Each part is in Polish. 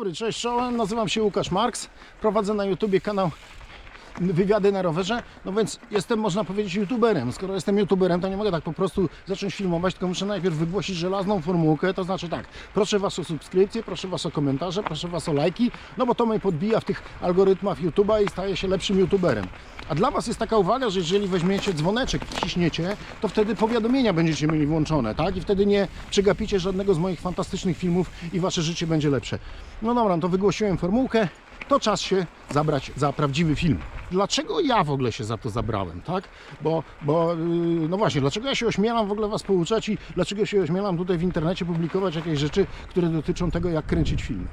dobry, cześć czołem, nazywam się Łukasz Marks, prowadzę na YouTubie kanał Wywiady na rowerze, no więc jestem, można powiedzieć, youtuberem. Skoro jestem youtuberem, to nie mogę tak po prostu zacząć filmować, tylko muszę najpierw wygłosić żelazną formułkę, to znaczy tak, proszę Was o subskrypcję, proszę Was o komentarze, proszę Was o lajki, no bo to mnie podbija w tych algorytmach YouTube'a i staje się lepszym youtuberem. A dla Was jest taka uwaga, że jeżeli weźmiecie dzwoneczek, wciśniecie, to wtedy powiadomienia będziecie mieli włączone, tak? I wtedy nie przegapicie żadnego z moich fantastycznych filmów i Wasze życie będzie lepsze. No dobra, no to wygłosiłem formułkę, to czas się zabrać za prawdziwy film. Dlaczego ja w ogóle się za to zabrałem, tak? Bo, bo yy, no właśnie, dlaczego ja się ośmielam w ogóle Was pouczać i dlaczego się ośmielam tutaj w internecie publikować jakieś rzeczy, które dotyczą tego, jak kręcić filmy.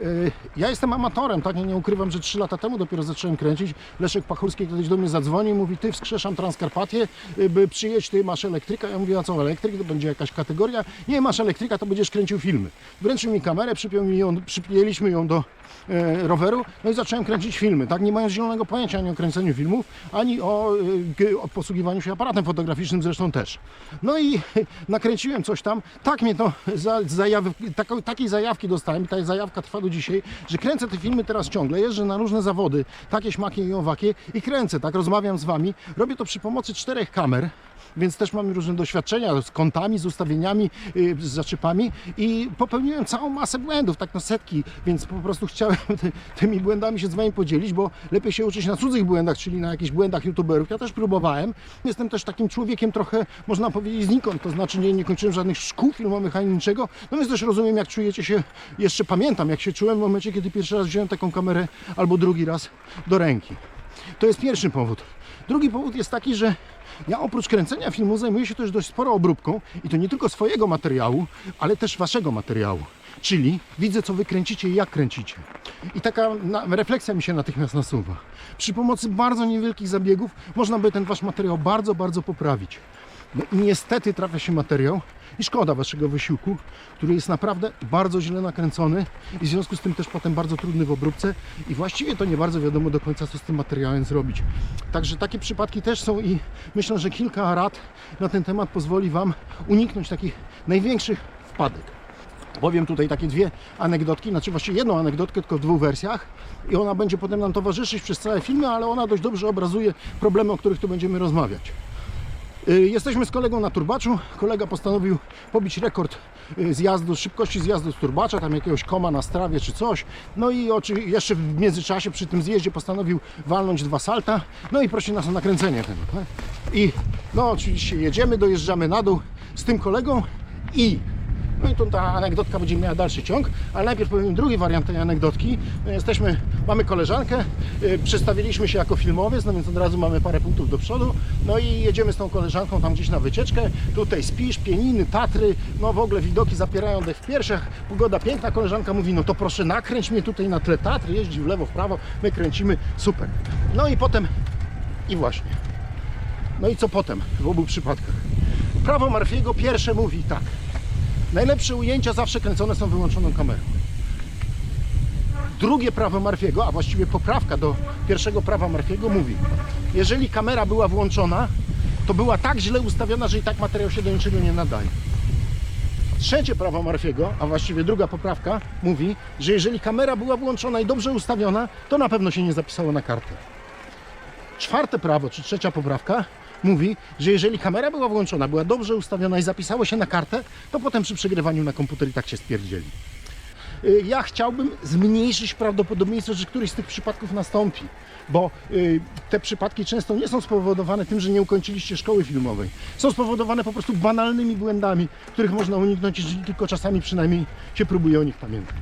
Yy, Ja jestem amatorem, tak? Ja nie ukrywam, że 3 lata temu dopiero zacząłem kręcić. Leszek Pachurski kiedyś do mnie zadzwonił i mówi, ty wskrzeszam Transkarpatię, yy, by przyjeść, ty masz elektryka. Ja mówię, a co elektryk? To będzie jakaś kategoria. Nie, masz elektryka, to będziesz kręcił filmy. Wręczył mi kamerę, przypięliśmy ją do roweru, no i zacząłem kręcić filmy, tak? Nie mając zielonego pojęcia ani o kręceniu filmów, ani o, e, o posługiwaniu się aparatem fotograficznym zresztą też. No i nakręciłem coś tam, tak mnie to za, zajawy, taką, takiej zajawki dostałem i ta zajawka trwa do dzisiaj, że kręcę te filmy teraz ciągle, jeżdżę na różne zawody, takie, śmakie i owakie i kręcę, tak? Rozmawiam z Wami, robię to przy pomocy czterech kamer, więc też mam różne doświadczenia z kątami, z ustawieniami, yy, z zaczepami i popełniłem całą masę błędów, tak na setki, więc po prostu chciałem ty, tymi błędami się z Wami podzielić, bo lepiej się uczyć na cudzych błędach, czyli na jakichś błędach youtuberów. Ja też próbowałem. Jestem też takim człowiekiem trochę, można powiedzieć, znikąd, to znaczy nie, nie kończyłem żadnych szkół filmomechanicznego, no więc też rozumiem, jak czujecie się, jeszcze pamiętam, jak się czułem w momencie, kiedy pierwszy raz wziąłem taką kamerę albo drugi raz do ręki. To jest pierwszy powód. Drugi powód jest taki, że ja oprócz kręcenia filmu zajmuję się też dość sporo obróbką i to nie tylko swojego materiału, ale też waszego materiału. Czyli widzę, co wy kręcicie i jak kręcicie. I taka refleksja mi się natychmiast nasuwa. Przy pomocy bardzo niewielkich zabiegów można by ten wasz materiał bardzo, bardzo poprawić. No i niestety trafia się materiał i szkoda waszego wysiłku, który jest naprawdę bardzo źle nakręcony i w związku z tym też potem bardzo trudny w obróbce i właściwie to nie bardzo wiadomo do końca, co z tym materiałem zrobić. Także takie przypadki też są i myślę, że kilka rad na ten temat pozwoli wam uniknąć takich największych wpadek. Powiem tutaj takie dwie anegdotki, znaczy właściwie jedną anegdotkę, tylko w dwóch wersjach i ona będzie potem nam towarzyszyć przez całe filmy, ale ona dość dobrze obrazuje problemy, o których tu będziemy rozmawiać. Y, Jesteśmy z kolegą na turbaczu. Kolega postanowił pobić rekord y, zjazdu, szybkości zjazdu z turbacza, tam jakiegoś koma na strawie czy coś. No i oczy, jeszcze w międzyczasie przy tym zjeździe postanowił walnąć dwa salta. No i prosi nas o nakręcenie tego. Tak? I no oczywiście jedziemy, dojeżdżamy na dół z tym kolegą i no i tu ta anegdotka będzie miała dalszy ciąg, ale najpierw powiem drugi wariant tej anegdotki. No Jesteśmy, mamy koleżankę, yy, przedstawiliśmy się jako filmowiec, no więc od razu mamy parę punktów do przodu. No i jedziemy z tą koleżanką tam gdzieś na wycieczkę. Tutaj Spisz, Pieniny, Tatry, no w ogóle widoki zapierają dech w piersiach. Pogoda piękna, koleżanka mówi, no to proszę nakręć mnie tutaj na tle Tatry, jeździ w lewo, w prawo, my kręcimy, super. No i potem, i właśnie. No i co potem w obu przypadkach? Prawo Marfiego pierwsze mówi tak. Najlepsze ujęcia zawsze kręcone są wyłączoną kamerą. Drugie prawo Marfiego, a właściwie poprawka do pierwszego prawa Marfiego mówi, jeżeli kamera była włączona, to była tak źle ustawiona, że i tak materiał się do niczego nie nadaje. Trzecie prawo Marfiego, a właściwie druga poprawka, mówi, że jeżeli kamera była włączona i dobrze ustawiona, to na pewno się nie zapisało na kartę. Czwarte prawo, czy trzecia poprawka, mówi, że jeżeli kamera była włączona, była dobrze ustawiona i zapisało się na kartę, to potem przy przegrywaniu na komputer i tak się spierdzieli. Y, Ja chciałbym zmniejszyć prawdopodobieństwo, że któryś z tych przypadków nastąpi, bo y, te przypadki często nie są spowodowane tym, że nie ukończyliście szkoły filmowej. Są spowodowane po prostu banalnymi błędami, których można uniknąć, jeżeli tylko czasami przynajmniej się próbuje o nich pamiętać.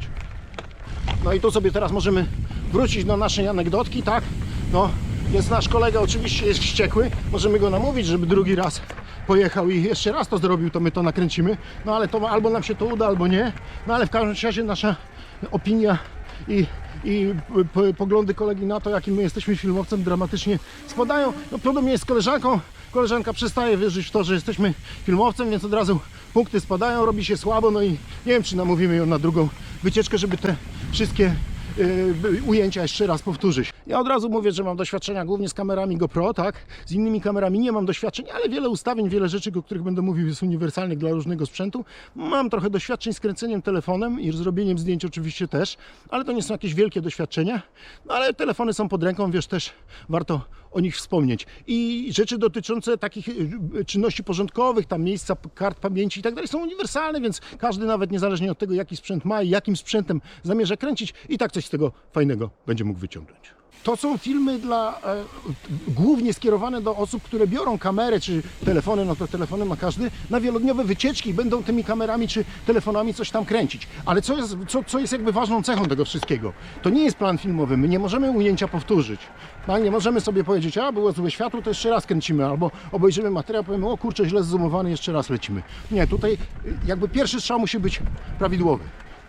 No i tu sobie teraz możemy wrócić do naszej anegdotki, tak? No, więc nasz kolega oczywiście jest wściekły. Możemy go namówić, żeby drugi raz pojechał i jeszcze raz to zrobił, to my to nakręcimy. No ale to albo nam się to uda, albo nie. No ale w każdym razie nasza opinia i, i poglądy kolegi na to, jakim my jesteśmy filmowcem, dramatycznie spadają. No podobnie jest z koleżanką. Koleżanka przestaje wierzyć w to, że jesteśmy filmowcem, więc od razu punkty spadają, robi się słabo. No i nie wiem, czy namówimy ją na drugą wycieczkę, żeby te wszystkie ujęcia jeszcze raz powtórzyć. Ja od razu mówię, że mam doświadczenia głównie z kamerami GoPro, tak? Z innymi kamerami nie mam doświadczeń, ale wiele ustawień, wiele rzeczy, o których będę mówił, jest uniwersalnych dla różnego sprzętu. Mam trochę doświadczeń z kręceniem telefonem i zrobieniem zdjęć oczywiście też, ale to nie są jakieś wielkie doświadczenia. No ale telefony są pod ręką, wiesz, też warto o nich wspomnieć. I rzeczy dotyczące takich y, czynności porządkowych, tam miejsca kart pamięci i tak dalej są uniwersalne, więc każdy nawet niezależnie od tego, jaki sprzęt ma i jakim sprzętem zamierza kręcić, i tak coś z tego fajnego będzie mógł wyciągnąć. To są filmy dla e, głównie skierowane do osób, które biorą kamerę czy telefony, no to telefony ma każdy, na wielodniowe wycieczki i będą tymi kamerami czy telefonami coś tam kręcić. Ale co jest, co, co jest jakby ważną cechą tego wszystkiego? To nie jest plan filmowy, my nie możemy ujęcia powtórzyć. No, nie możemy sobie powiedzieć, a było złe światło, to jeszcze raz kręcimy, albo obejrzymy materiał, powiemy, o kurczę, źle zoomowany, jeszcze raz lecimy. Nie, tutaj y, jakby pierwszy strzał musi być prawidłowy.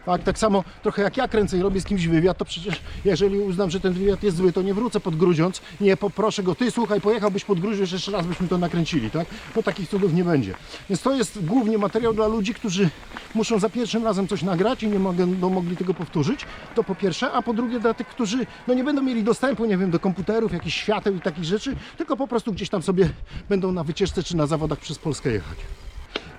Tak, tak samo trochę jak ja kręcę i robię z kimś wywiad, to przecież jeżeli uznam, że ten wywiad jest zły, to nie wrócę pod Grudziądz, nie poproszę go, ty słuchaj, pojechałbyś pod Grudziądz, jeszcze raz byśmy to nakręcili, tak? Bo takich cudów nie będzie. Więc to jest głównie materiał dla ludzi, którzy muszą za pierwszym razem coś nagrać i nie będą mogli tego powtórzyć, to po pierwsze, a po drugie dla tych, którzy no nie będą mieli dostępu, nie wiem, do komputerów, jakichś świateł i takich rzeczy, tylko po prostu gdzieś tam sobie będą na wycieczce czy na zawodach przez Polskę jechać.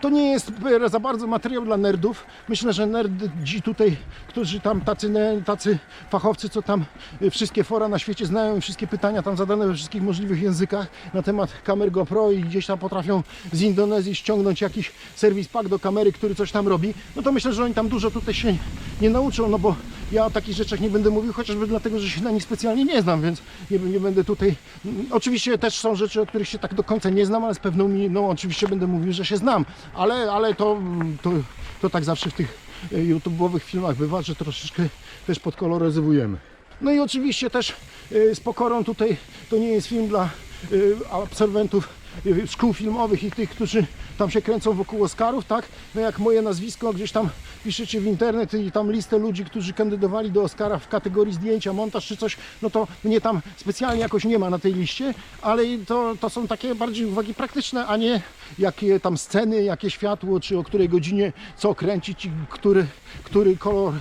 To nie jest za bardzo materiał dla nerdów. Myślę, że nerdzi tutaj, którzy tam tacy, tacy fachowcy, co tam e, wszystkie fora na świecie znają i wszystkie pytania tam zadane we wszystkich możliwych językach na temat kamer GoPro i gdzieś tam potrafią z Indonezji ściągnąć jakiś serwis pack do kamery, który coś tam robi, no to myślę, że oni tam dużo tutaj się nie nauczą, no bo ja o takich rzeczach nie będę mówił, chociażby dlatego, że się na nich specjalnie nie znam, więc nie, nie będę tutaj... Oczywiście też są rzeczy, o których się tak do końca nie znam, ale z pewną miną oczywiście będę mówił, że się znam, ale, ale to, to, to tak zawsze w tych e, YouTube'owych filmach bywa, że troszeczkę też podkoloryzowujemy. No i oczywiście też e, z pokorą tutaj to nie jest film dla e, absolwentów szkół filmowych i tych, którzy tam się kręcą wokół Oscarów, tak? No jak moje nazwisko gdzieś tam piszecie w internet i tam listę ludzi, którzy kandydowali do Oscara w kategorii zdjęcia, montaż czy coś, no to mnie tam specjalnie jakoś nie ma na tej liście, ale to, to są takie bardziej uwagi praktyczne, a nie jakie tam sceny, jakie światło, czy o której godzinie co kręcić i który, który kolor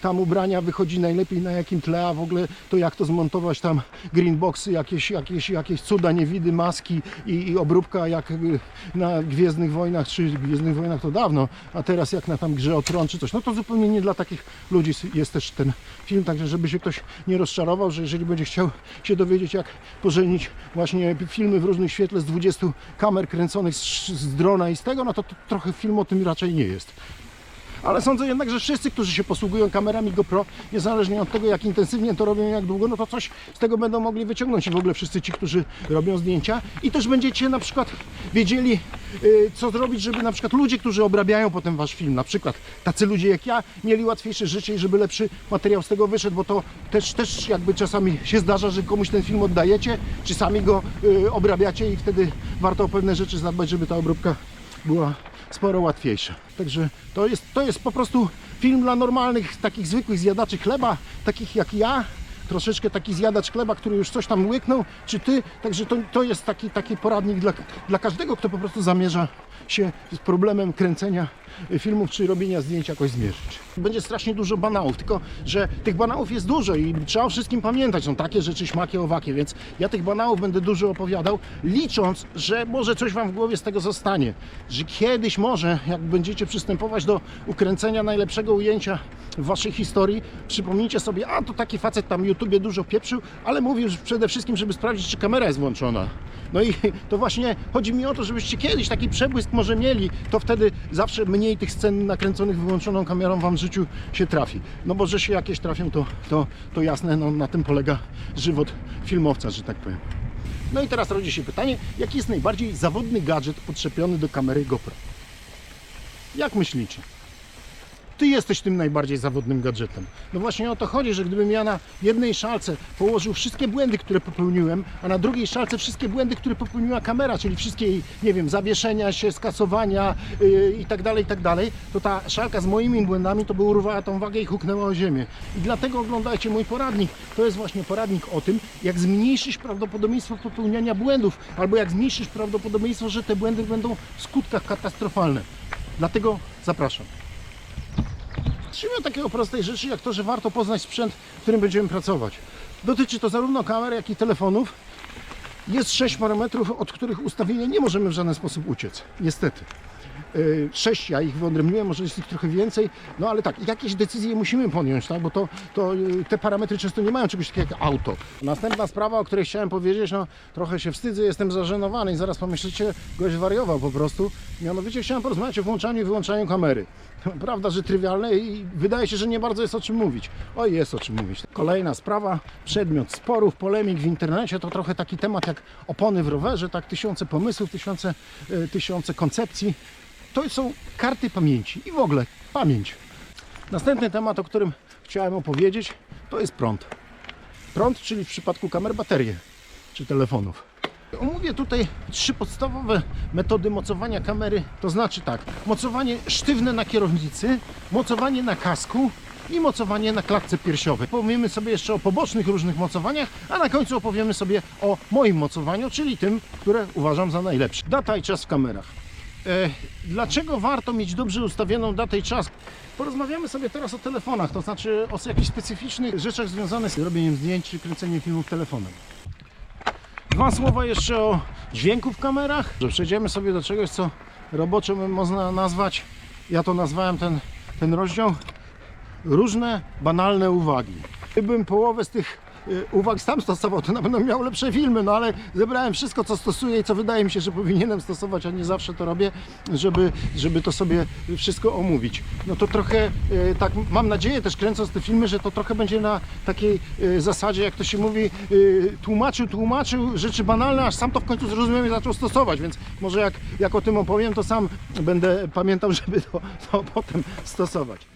tam ubrania wychodzi najlepiej na jakim tle, a w ogóle to jak to zmontować tam greenboxy, jakieś, jakieś, jakieś cuda, niewidy, maski i, i obróbka jak y, na Gwiezdnych Wojnach, czy Gwiezdnych Wojnach to dawno, a teraz jak na tam Grze o Tron czy coś, no to zupełnie nie dla takich ludzi jest też ten film, także żeby się ktoś nie rozczarował, że jeżeli będzie chciał się dowiedzieć jak pożenić właśnie filmy w różnym świetle z 20 kamer kręconych z, z drona i z tego, no to, to trochę film o tym raczej nie jest. Ale sądzę jednak, że wszyscy, którzy się posługują kamerami GoPro, niezależnie od tego, jak intensywnie to robią, jak długo, no to coś z tego będą mogli wyciągnąć i w ogóle wszyscy ci, którzy robią zdjęcia. I też będziecie na przykład wiedzieli, y, co zrobić, żeby na przykład ludzie, którzy obrabiają potem wasz film, na przykład tacy ludzie jak ja, mieli łatwiejsze życie i żeby lepszy materiał z tego wyszedł, bo to też, też jakby czasami się zdarza, że komuś ten film oddajecie, czy sami go y, obrabiacie i wtedy warto o pewne rzeczy zadbać, żeby ta obróbka była sporo łatwiejsza. Także to jest, to jest po prostu film dla normalnych, takich zwykłych zjadaczy chleba, takich jak ja. Troszeczkę taki zjadacz chleba, który już coś tam łyknął, czy ty. Także to, to jest taki, taki poradnik dla, dla każdego, kto po prostu zamierza się z problemem kręcenia filmów czy robienia zdjęć jakoś zmierzyć. Będzie strasznie dużo banałów, tylko że tych banałów jest dużo i trzeba o wszystkim pamiętać. Są takie rzeczy śmakie, owakie, więc ja tych banałów będę dużo opowiadał, licząc, że może coś Wam w głowie z tego zostanie. Że kiedyś może, jak będziecie przystępować do ukręcenia najlepszego ujęcia w Waszej historii, przypomnijcie sobie, a to taki facet tam w YouTubie dużo pieprzył, ale mówił przede wszystkim, żeby sprawdzić, czy kamera jest włączona. No i to właśnie chodzi mi o to, żebyście kiedyś taki przebłysk może mieli, to wtedy zawsze mniej tych scen nakręconych wyłączoną kamerą Wam w życiu się trafi. No bo że się jakieś trafią, to, to, to jasne, no na tym polega żywot filmowca, że tak powiem. No i teraz rodzi się pytanie, jaki jest najbardziej zawodny gadżet podczepiony do kamery GoPro? Jak myślicie? Ty jesteś tym najbardziej zawodnym gadżetem. No właśnie o to chodzi, że gdybym ja na jednej szalce położył wszystkie błędy, które popełniłem, a na drugiej szalce wszystkie błędy, które popełniła kamera, czyli wszystkie nie wiem, zawieszenia się, skasowania yy, i tak dalej, i tak dalej, to ta szalka z moimi błędami to by urwała tą wagę i huknęła o ziemię. I dlatego oglądajcie mój poradnik. To jest właśnie poradnik o tym, jak zmniejszyć prawdopodobieństwo popełniania błędów, albo jak zmniejszyć prawdopodobieństwo, że te błędy będą w skutkach katastrofalne. Dlatego zapraszam. Zacznijmy od takiego prostej rzeczy, jak to, że warto poznać sprzęt, w którym będziemy pracować. Dotyczy to zarówno kamer, jak i telefonów. Jest sześć parametrów, od których ustawienia nie możemy w żaden sposób uciec. Niestety. Yy, Sześć, ja ich wyodrębniłem, może jest ich trochę więcej, no ale tak, jakieś decyzje musimy podjąć, tak, bo to, to yy, te parametry często nie mają czegoś takiego jak auto. Następna sprawa, o której chciałem powiedzieć, no trochę się wstydzę, jestem zażenowany i zaraz pomyślicie, gość wariował po prostu. Mianowicie chciałem porozmawiać o włączaniu i wyłączaniu kamery. Prawda, że trywialne i wydaje się, że nie bardzo jest o czym mówić. O, jest o czym mówić. Kolejna sprawa, przedmiot sporów, polemik w internecie, to trochę taki temat jak opony w rowerze, tak tysiące pomysłów, tysiące, e, tysiące koncepcji. To są karty pamięci i w ogóle pamięć. Następny temat, o którym chciałem opowiedzieć, to jest prąd. Prąd, czyli w przypadku kamer baterie czy telefonów. Omówię tutaj trzy podstawowe metody mocowania kamery, to znaczy tak, mocowanie sztywne na kierownicy, mocowanie na kasku i mocowanie na klatce piersiowej. Powiemy sobie jeszcze o pobocznych różnych mocowaniach, a na końcu opowiemy sobie o moim mocowaniu, czyli tym, które uważam za najlepsze. Data i czas w kamerach. E, Dlaczego warto mieć dobrze ustawioną datę i czas? Porozmawiamy sobie teraz o telefonach, to znaczy o jakichś specyficznych rzeczach związanych z robieniem zdjęć czy kręceniem filmów telefonem. Dwa słowa jeszcze o dźwięku w kamerach. Że przejdziemy sobie do czegoś, co roboczo można nazwać, ja to nazwałem ten, ten rozdział, różne banalne uwagi. Gdybym połowę z tych uwag sam stosował, to na pewno miał lepsze filmy, no ale zebrałem wszystko, co stosuję i co wydaje mi się, że powinienem stosować, a nie zawsze to robię, żeby, żeby to sobie wszystko omówić. No to trochę, y, tak mam nadzieję też kręcąc te filmy, że to trochę będzie na takiej y, zasadzie, jak to się mówi, y, tłumaczył, tłumaczył rzeczy banalne, aż sam to w końcu zrozumiał i zaczął stosować, więc może jak, jak o tym opowiem, to sam będę pamiętał, żeby to, to potem stosować.